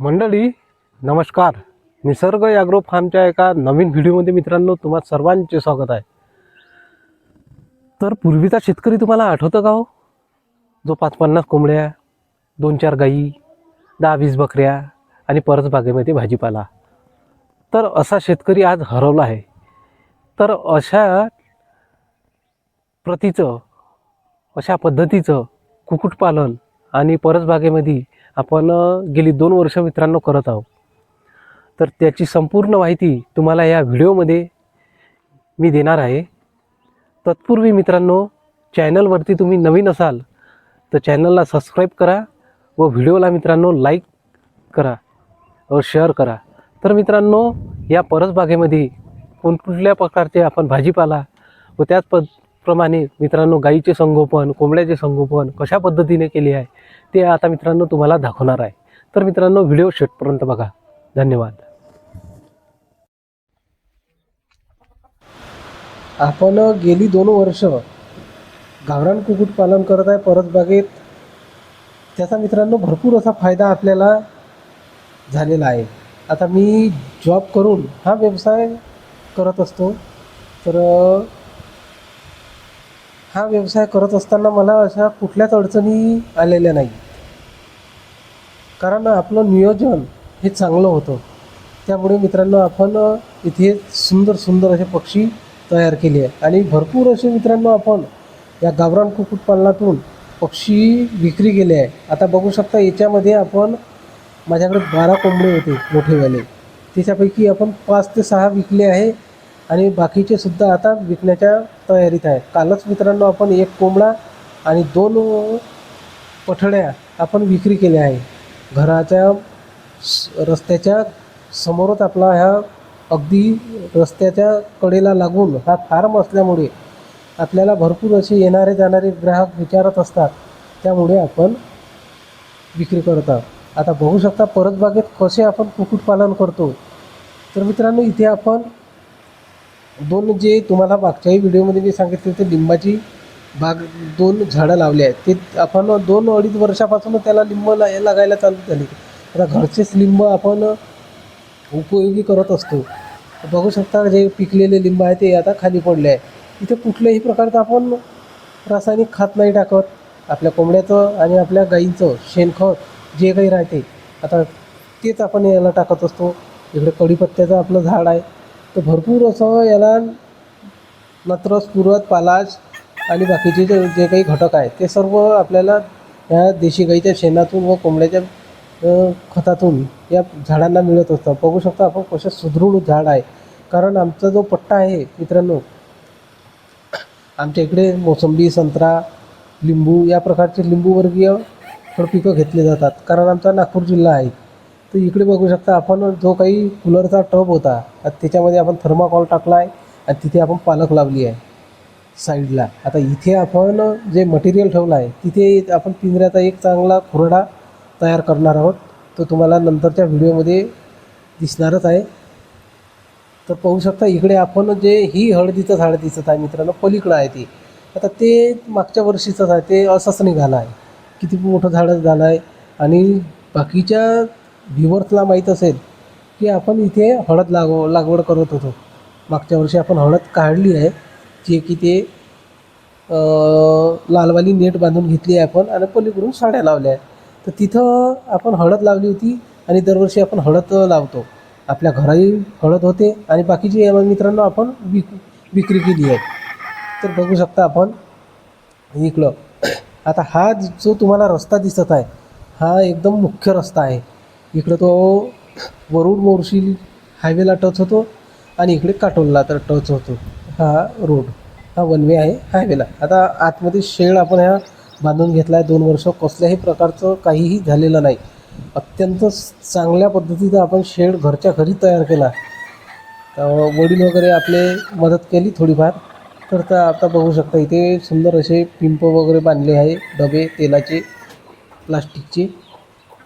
मंडळी नमस्कार. निसर्ग ॲग्रो फार्मच्या एका नवीन व्हिडिओमध्ये मित्रांनो तुम्हा सर्वांचे स्वागत आहे. तर पूर्वीचा शेतकरी तुम्हाला आठवतं का हो? जो पाच पन्नास कोंबड्या दोन चार गाई दहा वीस बकऱ्या आणि परत बागेमध्ये भाजीपाला. तर असा शेतकरी आज हरवला आहे. तर अशा प्रतीचं अशा पद्धतीचं कुक्कुटपालन आणि परसबागेमध्ये आपण गेली दोन वर्ष मित्रांनो करत आहोत. तर त्याची संपूर्ण माहिती तुम्हाला या व्हिडिओमध्ये मी देणार आहे. तत्पूर्वी मित्रांनो चॅनलवरती तुम्ही नवीन असाल तर चॅनलला सबस्क्राईब करा व व्हिडिओला मित्रांनो लाईक करा व शेअर करा. तर मित्रांनो या परसबागेमध्ये कोणकुठल्या प्रकारचे आपण भाजीपाला व त्याच प प्रमाणे मित्रांनो गाईचे संगोपन कोंबड्याचे संगोपन कशा पद्धतीने केले आहे ते आता मित्रांनो तुम्हाला दाखवणार आहे. तर मित्रांनो व्हिडिओ शेवटपर्यंत बघा. धन्यवाद. आपण गेली दोन वर्ष गावरान कुक्कुटपालन करत आहे परसबागेत त्याचा मित्रांनो भरपूर असा फायदा आपल्याला झालेला आहे. आता मी जॉब करून हा व्यवसाय करत असतो. तर हा व्यवसाय करत असताना मला अशा कुठल्याच अडचणी आलेल्या नाही. कारण आपलं नियोजन हे चांगलं होतं. त्यामुळे मित्रांनो आपण इथे सुंदर सुंदर असे पक्षी तयार केले आहे आणि भरपूर असे मित्रांनो आपण या गावरान कुक्कुटपालनातून पक्षी विक्री केले आहे आता बघू शकता याच्यामध्ये आपण माझ्याकडे बारा कोंबडे होते मोठेवाले त्याच्यापैकी आपण पाच ते सहा विकले आहे. आणि बाकीचे सुद्धा आता विकण्याच्या तयारीत आहे. कालच मित्रांनो आपण एक कोंबडा आणि दोन पठड्या आपण विक्री केल्या आहे. घराच्या रस्त्याच्या समोरच आपला ह्या अगदी रस्त्याच्या कडेला लागून हा फार्म असल्यामुळे आपल्याला भरपूर असे येणारे जाणारे ग्राहक विचारत असतात. त्यामुळे आपण विक्री करत आहोत. आता बघू शकता परतबागेत कसे आपण कुक्कुटपालन करतो. तर मित्रांनो इथे आपण दोन जे तुम्हाला मागच्याही व्हिडिओमध्ये मी सांगितले होते लिंबाची बाग दोन झाडं लावले आहेत. ते आपण दोन अडीच वर्षापासून त्याला लिंब ला लागायला चालू झाली. आता घरचेच लिंब आपण उपयोगी करत असतो. बघू शकता जे पिकलेले लिंब आहे ते आता खाली पडले आहे इथे कुठल्याही प्रकारचं आपण रासायनिक खत नाही टाकत. आपल्या कोंबड्याचं आणि आपल्या गाईंचं शेणखत जे काही राहते आता तेच आपण याला टाकत असतो. इकडे कढीपत्त्याचं आपलं झाड आहे. तर भरपूर असं याला नत्र स्फुरत पालाश आणि बाकीचे जे जे काही घटक आहेत ते सर्व आपल्याला ह्या देशी गाईच्या शेणातून व कोंबड्याच्या खतातून या झाडांना मिळत असतं. बघू शकता आपण कसं सुदृढ झाड आहे. कारण आमचा जो पट्टा आहे मित्रांनो आमच्या इकडे मोसंबी संत्रा लिंबू या प्रकारचे लिंबूवर्गीय फळपिकं घेतले जातात. कारण आमचा नागपूर जिल्हा आहे. तर इकडे बघू शकता आपण जो काही कूलरचा टब होता त्याच्यामध्ये आपण थर्माकॉल टाकला आहे आणि तिथे आपण पालक लावली आहे साईडला आता इथे आपण जे मटेरियल ठेवलं आहे तिथे आपण पिंजऱ्याचा एक चांगला खुरडा तयार करणार आहोत. तो तुम्हाला नंतरच्या व्हिडिओमध्ये दिसणारच आहे. तर पाहू शकता इकडे आपण जे ही हळदीचं झाड दिसत आहे मित्रांनो पलीकडं आहे ते. आता ते मागच्या वर्षीचंच आहे ते असंच निघालं आहे किती मोठं झाडं झालं आहे आणि बाकीच्या व्ह्युअर्सला माहीत असेल की आपण इथे हळद लागव लागवड करत होतो. मागच्या वर्षी आपण हळद काढली आहे जे की ते लालवाली नेट बांधून घेतली आहे आपण आणि पलीकडून साड्या लावल्या आहे तर तिथं आपण हळद लावली होती आणि दरवर्षी आपण हळद लावतो. आपल्या घराही हळद होते आणि बाकीचे मित्रांनो आपण विक विक्री केली आहे. तर बघू शकता आपण इकडं. आता हा जो तुम्हाला रस्ता दिसत आहे हा एकदम मुख्य रस्ता आहे. इकडं तो वरुड मोर्शी हायवेला टच होतो आणि इकडे काटोलला तर टच होतो. हा रोड हा वन वे आहे हायवेला. आता आतमध्ये शेड आपण ह्या बांधून घेतला आहे दोन वर्ष. कसल्याही प्रकारचं काहीही झालेलं नाही. अत्यंत चांगल्या पद्धतीनं आपण शेड घरच्या घरी तयार केला. वडील वगैरे आपले मदत केली थोडीफार. तर त्या आता बघू शकता इथे सुंदर असे पिंप वगैरे बांधले आहे. डबे तेलाचे प्लास्टिकचे.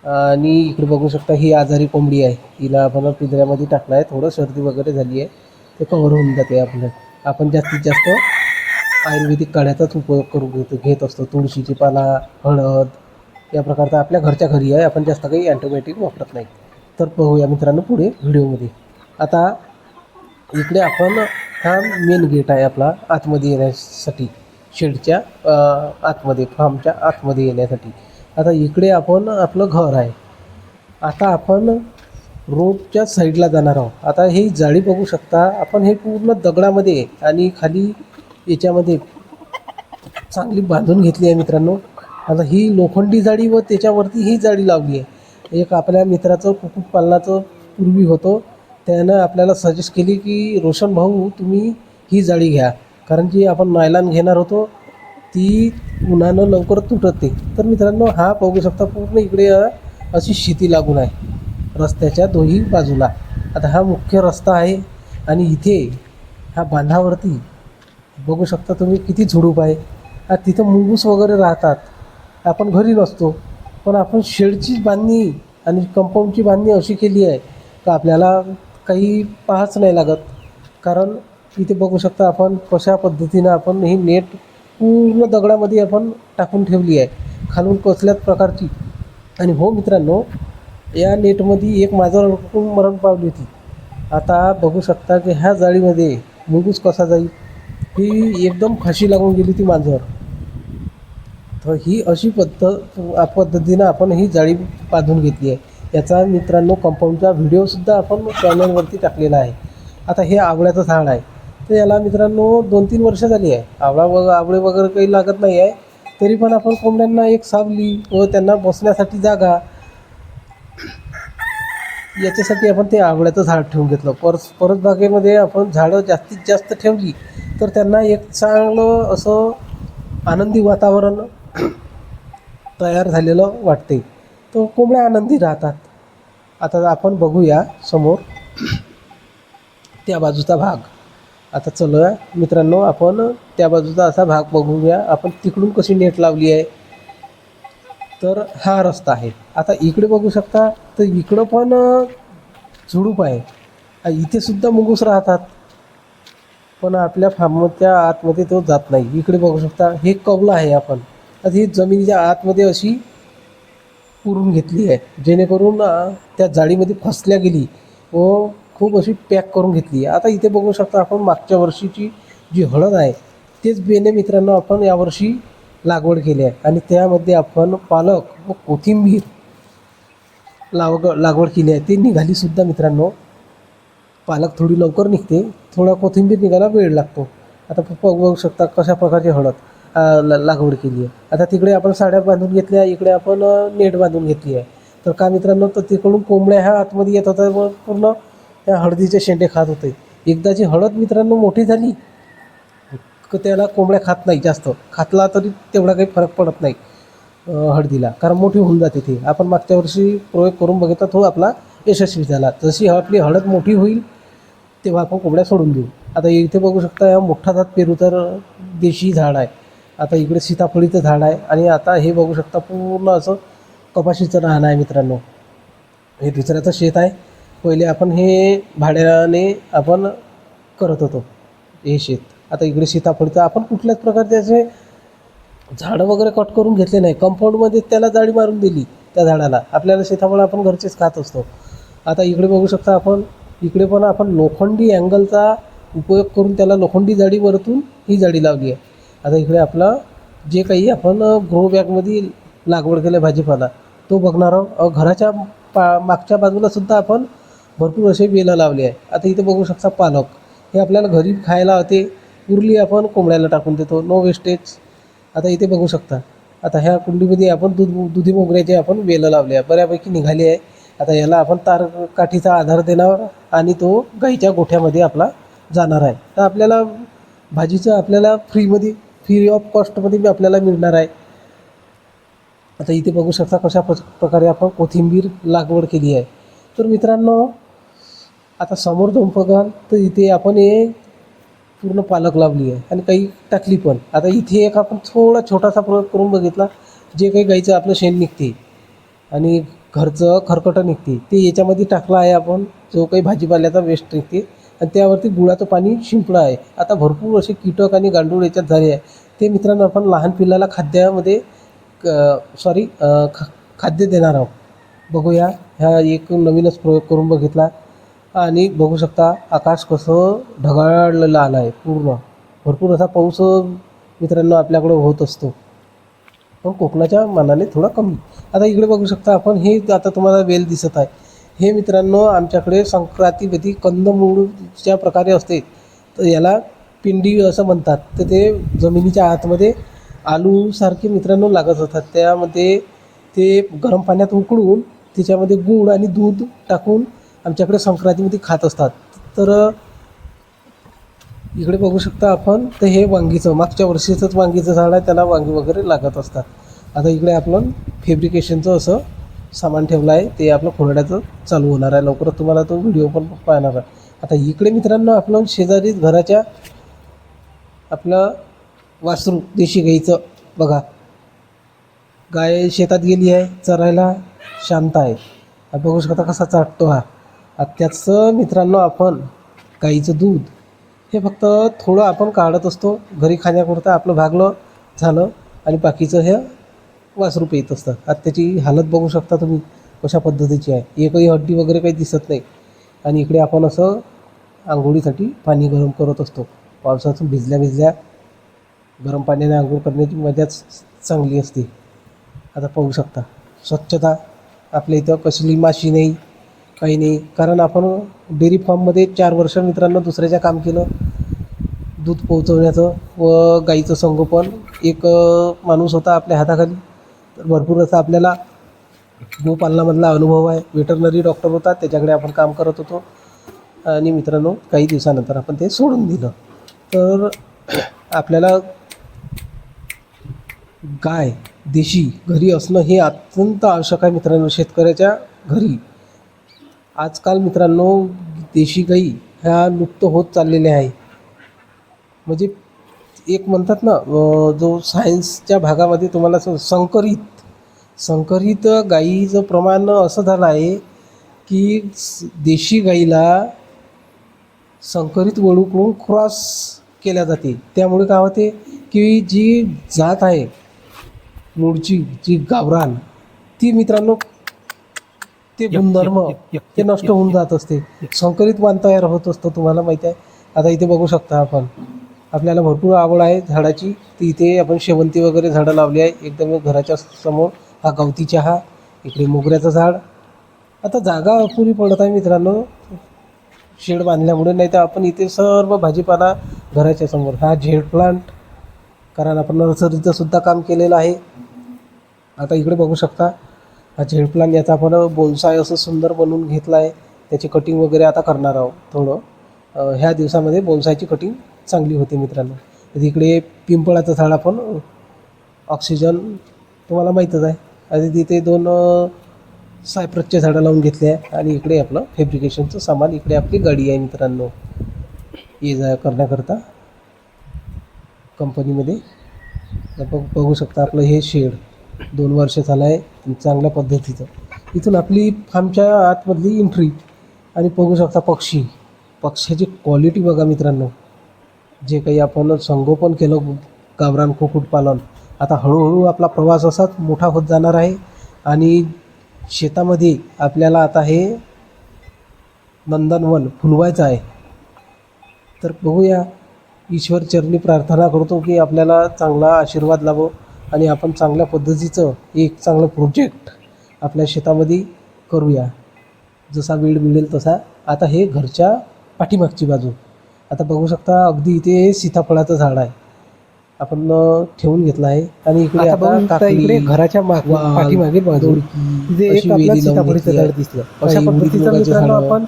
आणि इकडे बघू शकता ही आजारी कोंबडी आहे. हिला आपण पिंजऱ्यामध्ये टाकला आहे. थोडं सर्दी वगैरे झाली आहे. ते कव्हर होऊन जाते आपलं. आपण जास्तीत जास्त आयुर्वेदिक काढ्याचाच उपयोग करून घेतो घेत असतो. तुळशीची पाला हळद या प्रकारचा आपल्या घरच्या घरी आहे. आपण जास्त काही अँटीबायोटिक वापरत नाही. तर पाहूया मित्रांनो पुढे व्हिडिओमध्ये. आता इकडे आपण हा मेन गेट आहे आपला आतमध्ये येण्यासाठी. शेडच्या आतमध्ये फार्मच्या आतमध्ये येण्यासाठी. आता इकडे आपण आपलं घर आहे. आता आपण रोडच्या साईडला जाणार आहोत. आता ही जाळी बघू शकता. आपण हे पूर्ण दगडामध्ये आहे आणि खाली याच्यामध्ये चांगली बांधून घेतली आहे मित्रांनो. आता ही लोखंडी जाळी व त्याच्यावरती ही जाळी लावली आहे. एक आपल्या मित्राचं कुक्कुटपालनाचं पूर्वी होतो. त्यानं आपल्याला सजेस्ट केली की रोशन भाऊ तुम्ही ही जाळी घ्या. कारण की आपण नायलान घेणार होतो. ती उन्हानं लवकर तुटते. तर मित्रांनो हा बघू शकता पूर्ण इकडे अशी शेती लागून आहे. रस्त्याच्या दोन्ही बाजूला. आता हा मुख्य रस्ता आहे आणि इथे ह्या बांधावरती बघू शकता तुम्ही किती झुडूप आहे. हा तिथं मुंगूस वगैरे राहतात. आपण घरी नसतो. पण आपण शेडची बांधणी आणि कंपाऊंडची बांधणी अशी केली आहे का आपल्याला काही पाहाच नाही लागत. कारण इथे बघू शकता आपण कशा पद्धतीनं आपण ही नेट पूर्ण दगडामध्ये आपण टाकून ठेवली आहे. खालून कसल्याच प्रकारची. आणि हो मित्रांनो या नेटमध्ये एक माझं अडकून मरण पावली होती. आता बघू शकता की ह्या जाळीमध्ये मुंगूस कसा जाईल? ही एकदम फाशी लागून गेली ती मांजर. तर ही अशी पद्धत पद्धतीनं आपण ही जाळी बांधून घेतली आहे. याचा मित्रांनो कंपाऊंडचा व्हिडिओसुद्धा आपण चॅनलवरती टाकलेला आहे. आता हे आवळ्याचं झाड आहे. तर याला. मित्रांनो दोन तीन वर्ष झाली आहे. आवळा वग आवळे वगैरे काही लागत नाही आहे. तरी पण आपण कोंबड्यांना एक सावली व त्यांना बसण्यासाठी जागा. याच्यासाठी आपण ते आवळ्याचं झाड ठेवून घेतलं. परस परत बागेमध्ये आपण झाडं जास्तीत जास्त ठेवली तर त्यांना एक चांगलं असं आनंदी वातावरण तयार झालेलं वाटते तर कोंबड्या आनंदी राहतात. आता आपण बघूया समोर त्या बाजूचा भाग. आता चला मित्रांनो आपण त्या बाजूचा असा भाग बघूया. आपण तिकडून कशी नेट लावली आहे? तर हा रस्ता आहे. आता इकडे बघू शकता तर इकडं पण झुडूप आहे. इथे सुद्धा मुंगूस राहतात. पण आपल्या फार्मच्या आतमध्ये तो जात नाही. इकडे बघू शकता हे कवलं आहे आपण. आता ही जमिनीच्या आतमध्ये अशी पुरून घेतली आहे. जेणेकरून त्या जाळीमध्ये फसल्या गेली व खूप अशी पॅक करून घेतली. आहे आता इथे बघू शकता आपण मागच्या वर्षीची जी हळद आहे तेच बेने मित्रांनो आपण यावर्षी लागवड केली आहे. आणि त्यामध्ये आपण पालक व कोथिंबीर लावग लागवड केली आहे. ती निघालीसुद्धा मित्रांनो. पालक थोडी लवकर निघते. थोडा कोथिंबीर निघायला वेळ लागतो. आता बघू शकता कशा प्रकारची हळद लागवड केली आहे. आता तिकडे आपण साड्या बांधून घेतल्या इकडे आपण नेट बांधून घेतली आहे. तर का मित्रांनो तर तिकडून कोंबड्या ह्या आतमध्ये येत होत्या पूर्ण त्या हळदीचे शेंडे खात होते. एकदाची हळद मित्रांनो मोठी झाली क त्याला कोंबड्या खात नाही जास्त. खातला तरी तेवढा काही फरक पडत नाही हळदीला. कारण मोठी होऊन जाते ती. आपण मागच्या वर्षी प्रयोग करून बघितला तो आपला यशस्वी झाला. जशी आपली हळद मोठी होईल तेव्हा आपण कोंबड्या सोडून देऊ. आता इथे बघू शकता हा मोठा जात पेरू तर देशी झाड आहे. आता इकडे सीताफळीचं झाड आहे. आणि आता हे बघू शकता पूर्ण असं कपाशीचं राहणं आहे मित्रांनो. हे दुसऱ्याचं शेत आहे. पहिले आपण हे भाड्याने आपण करत होतो हे शेत. आता इकडे सीताफळीचं आपण कुठल्याच प्रकारचे असे झाडं वगैरे कट करून घेतले नाही. कंपाऊंडमध्ये त्याला जाळी मारून दिली त्या झाडाला. आपल्याला सीताफळ आपण घरचेच खात असतो. आता इकडे बघू शकता आपण इकडे पण आपण लोखंडी अँगलचा उपयोग करून त्याला लोखंडी जाळी वरतून ही जाळी लावली आहे. आता इकडे आपला जे काही आपण ग्रो बॅगमध्ये लागवड केलं भाजीपाला तो बघणार आहोत. घराच्या पा मागच्या बाजूला सुद्धा आपण भरपूर असे वेलं लावले आहे. आता इथे बघू शकता पालक. हे आपल्याला घरी खायला होते उरली आपण कोंबड्याला टाकून देतो. नो वेस्टेज आता इथे बघू शकता. आता ह्या कुंडीमध्ये आपण दूध दुधी मोगऱ्याचे आपण वेलं लावले आहे. बऱ्यापैकी निघाली आहे. आता याला आपण तार काठीचा आधार देणार आणि तो गाईच्या गोठ्यामध्ये आपला जाणार आहे. तर आपल्याला भाजीचं आपल्याला फ्रीमध्ये फ्री ऑफ कॉस्टमध्ये बी आपल्याला मिळणार आहे. आता इथे बघू शकता कशा प्रकारे आपण कोथिंबीर लागवड केली आहे. तर मित्रांनो आता समोर जाऊन बघाल तर इथे आपण हे पूर्ण पालक लावली आहे. आणि काही टाकली पण. आता इथे एक आपण थोडा छोटासा प्रयोग करून बघितला. जे काही गाईचं आपलं शेण निघते आणि घरचं खरकटं निघते ते याच्यामध्ये टाकलं आहे आपण. जो काही भाजीपाल्याचा वेस्ट निघते आणि त्यावरती गुळाचं पाणी शिंपलं आहे. आता भरपूर असे कीटक आणि गांडूळ याच्यात झाले आहे. ते मित्रांनो आपण लहान पिल्लाला खाद्यामध्ये सॉरी खाद्य देणार आहोत. बघूया ह्या एक नवीनच प्रयोग करून बघितला. आणि बघू शकता आकाश कसं ढगाळलेलं आलं आहे पूर्ण. भरपूर असा पाऊस मित्रांनो आपल्याकडं होत असतो. पण कोकणाच्या मानाने थोडा कमी. आता इकडे बघू शकता आपण हे आता तुम्हाला वेल दिसत आहे. हे मित्रांनो आमच्याकडे संक्रांतीमध्ये कंदमूळच्या प्रकारे असते. तर याला पिंडी असं म्हणतात. तर ते जमिनीच्या आतमध्ये आलूसारखे मित्रांनो लागत असतात. त्यामध्ये ते गरम पाण्यात उकळून त्याच्यामध्ये गूळ आणि दूध टाकून आमच्याकडे संक्रांतीमध्ये खात असतात. तर इकडे बघू शकता आपण तर हे वांगीचं मागच्या वर्षीचंच वांगीचं झाड आहे त्याला वांगी वगैरे लागत असतात. आता इकडे आपण फेब्रिकेशनचं असं सामान ठेवलं आहे ते आपलं खोरड्याचं चालू होणार आहे. लवकरच तुम्हाला तो व्हिडिओ पण पाहणार आहे. आता इकडे मित्रांनो आपलं शेजारीच घराच्या आपलं वासरू देशी गाईचं बघा. गाय शेतात गेली आहे चरायला शांत आहे. बघू शकता कसा चाटतो हा. त्याचं मित्रांनो आपण गाईचं दूध हे फक्त थोडं आपण काढत असतो. घरी खाण्यापुरतं आपलं भागलं झालं आणि बाकीचं हे वासरू येत असतं आता त्याची हालत बघू शकता तुम्ही कशा पद्धतीची आहे. एकही हड्डी वगैरे काही दिसत नाही. आणि इकडे आपण असं आंघोळीसाठी पाणी गरम करत असतो. पावसातून भिजल्या भिजल्या गरम पाण्याने आंघोळ करण्याची मजाच चांगली असते. आता पाहू शकता. स्वच्छता आपल्या इथं कसली माशी नाही. काही नाही. कारण आपण डेअरी फार्ममध्ये चार वर्ष मित्रांनो दुसऱ्याच्या काम केलं. दूध पोहोचवण्याचं व गाईचं संगोपन. एक माणूस होता आपल्या हाताखाली. तर भरपूर असा आपल्याला गोपालनामधला अनुभव आहे. वेटरनरी डॉक्टर होता. त्याच्याकडे आपण काम करत होतो. आणि मित्रांनो काही दिवसानंतर आपण ते सोडून दिलं. तर आपल्याला गाय देशी घरी असणं हे अत्यंत आवश्यक आहे मित्रांनो शेतकऱ्याच्या घरी. आजकाल मित्रांनो देशी गाई ह्या लुप्त होत चाललेल्या आहे म्हणजे एक म्हणतात ना जो सायन्सच्या भागामध्ये तुम्हाला स- संकरित संकरित गाईचं प्रमाण असं झालं आहे की देशी गाईला संकरित वळूकडून क्रॉस केल्या जाते. त्यामुळे काय होते की जी जात आहे मूळची जी गावरान ती मित्रांनो ते गुणधर्म ते नष्ट होऊन जात असते. संकरित वाण तयार होत असतं तुम्हाला माहिती आहे. आता इथे बघू शकता आपण. आपल्याला भरपूर आवड आहे झाडाची. तर इथे आपण शेवंती वगैरे झाडं लावली आहे. एकदम घराच्या समोर हा गवती चहा इकडे मोगऱ्याचं झाड. आता जागा अपुरी पडत आहे मित्रांनो. शेड बांधल्यामुळे नाही तर आपण इथे सर्व भाजीपाला घराच्या समोर. हा झेड प्लांट. कारण आपण नर्सरीचं सुद्धा काम केलेलं आहे. आता इकडे बघू शकता. हा झेड प्लान याचा आपण बोनसाय असं सुंदर बनवून घेतला आहे त्याची कटिंग वगैरे आता करणार आहोत थोडं. ह्या दिवसामध्ये बोनसायची कटिंग चांगली होते मित्रांनो. तर इकडे पिंपळाचं झाड आपण ऑक्सिजन तुम्हाला माहीतच आहे. आणि तिथे दोन सायप्रसचे झाडं लावून घेतले आहे. आणि इकडे आपलं फॅब्रिकेशनचं सामान इकडे आपली गाडी आहे मित्रांनो. ये जा करण्याकरता कंपनीमध्ये बघ बघू शकता आपलं हे शेड दोन वर्ष झालं आहे चांगल्या पद्धतीचं. इथून आपली फार्मच्या आतमधली एंट्री आणि बघू शकता पक्षी. पक्ष्याची क्वालिटी बघा मित्रांनो. जे काही आपण संगोपन केलं गावरान कुक्कुटपालन आता हळूहळू आपला प्रवास असाच मोठा होत जाणार आहे आणि शेतामध्ये आपल्याला आता हे नंदनवन फुलवायचं आहे. तर बघूया ईश्वर चरणी प्रार्थना करतो की आपल्याला चांगला आशीर्वाद लाभो. आणि आपण चांगल्या पद्धतीचं एक चांगलं प्रोजेक्ट आपल्या शेतामध्ये करूया. जसा वेळ मिळेल तसा. आता हे घरच्या पाठीमागची बाजू. आता बघू शकता अगदी इथे सीताफळाचं झाड आहे. आपण ठेवून घेतलं आहे. आणि इकडे आता इकडे घराच्या पाठीमागे बाजू. सीताफळीचं झाड. दिसलं. अशा पद्धतीचं. आपण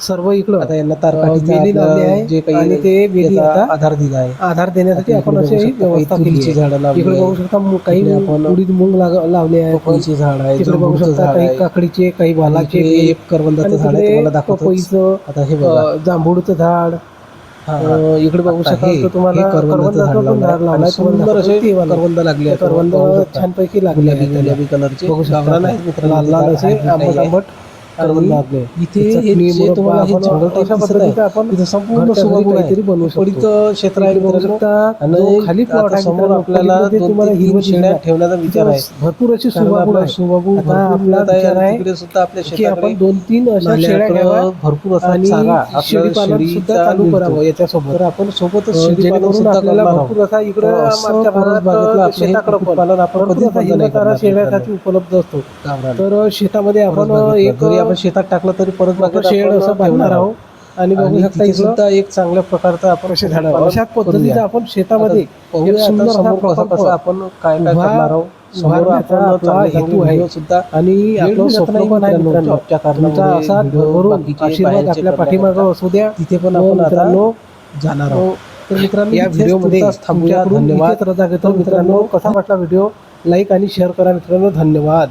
सर्व इकडं. आता यांना वेली लावली आपलं आहे जे काही आणि ते वेली याचा आता आधार दिला आहे. आधार देण्यासाठी आपण इकडे अशी काही व्यवस्था केली. झाडं लावली इकडे. बघू शकता काही इकडे आपण उडीद मूग लावले आहे पपईचे झाड आहे तिकडे बघू शकता काही काकडीचे काही वालाचे इकडे एक करवंदाचं झाड आहे तुम्हाला दाखवतो आता हे जांभूळचं झाड. इकडे बघू शकता तुम्हाला सुंदर असे करवंद लागले. करवंद. छानपैकी लागले कलरचे बघू शकता मित्रांनो लाल लाल असे hybrid आंबट इथे हे संपूर्ण काहीतरी बनवू शकतो. क्षेत्र आहे शकता आणि खाली प्लॉट समोर आपल्याला तुम्हाला हिरवं शेळ्या. ठेवण्याचा विचार आहे भरपूर अशी सुबाबू आपला विचार आहे सुद्धा आपल्या दोन तीन अशा शेळ्या भरपूर असा शेळी सुद्धा चालू. करावं याच्यासोबत आपण सोबतच शेळी आपल्याला. भरपूर असा इकडे भागात शेताकडे आपण शेळ्यासाठी उपलब्ध असतो. तर शेतामध्ये आपण. एक आपण शेतात टाकलं तरी परत शेड असं बांधणार आहोत. आणि बघू शकता सुद्धा एक चांगल्या प्रकारचा आपण झाड अशा पद्धतीचं. आपण शेतामध्ये आता आता आपण काय करणार आहोत. सुद्धा आणि आपलं स्वप्न पण आहे असा आशीर्वाद आपल्या पाठीमागं असू द्या. तिथे पण आपण आता मित्रांनो जाणार आहोत. तर मित्रांनो या व्हिडिओमध्ये थांबूया. धन्यवाद. रजा घेतो. मित्रांनो कसा वाटला व्हिडिओ लाईक आणि शेअर करा मित्रांनो. धन्यवाद.